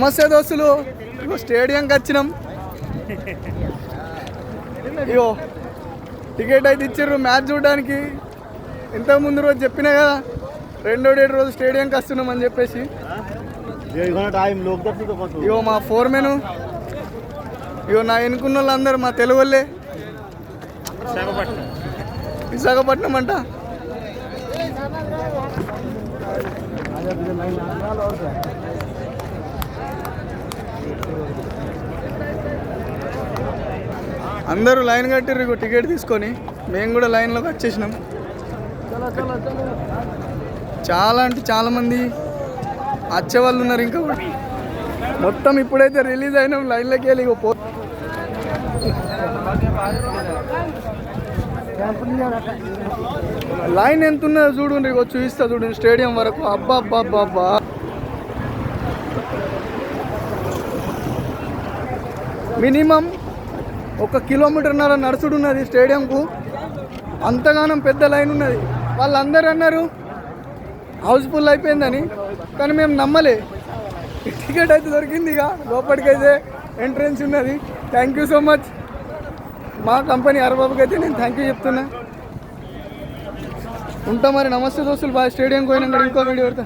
నమస్తే దోస్తులు. స్టేడియంకి వచ్చినాం అయ్యో టికెట్ అయితే ఇచ్చారు మ్యాచ్ చూడడానికి. ఇంత ముందు రోజు చెప్పినా కదా రెండో డేడు రోజు స్టేడియంకి వస్తున్నాం అని చెప్పేసి. ఇగో మా ఫోర్ మెను ఇగో నా ఎన్నుకున్న వాళ్ళందరూ మా తెలుగు వాళ్ళే విశాఖపట్నం అంట. అందరూ లైన్ కట్టిర్రు టికెట్ తీసుకొని. మేము కూడా లైన్లోకి వచ్చేసినాం. చాలా అంటే చాలా మంది వాళ్ళు ఉన్నారు ఇంకా కూడా. మొత్తం ఇప్పుడైతే రిలీజ్ అయినాం లైన్లోకి వెళ్ళి పో లైన్ ఎంత ఉన్నదో చూడండి ఇగో చూపిస్తా చూడండి స్టేడియం వరకు. అబ్బా అబ్బా అబ్బా అబ్బా మినిమం ఒక కిలోమీటర్న్నర నడుచుడు ఉన్నది స్టేడియంకు. అంతగానం పెద్ద లైన్ ఉన్నది. వాళ్ళందరూ అన్నారు హౌస్ఫుల్ అయిపోయిందని. కానీ మేము నమ్మలే. టికెట్ అయితే దొరికింది ఇక. లోపలికైతే ఎంట్రెన్స్ ఉన్నది. థ్యాంక్ యూ సో మచ్ మా కంపెనీ అరబాబుకి అయితే నేను థ్యాంక్ యూ చెప్తున్నా. ఉంటా మరి. నమస్తే దోస్తులు. బాగా స్టేడియంకి పోయినా ఇంకో వీడియో పెడతా.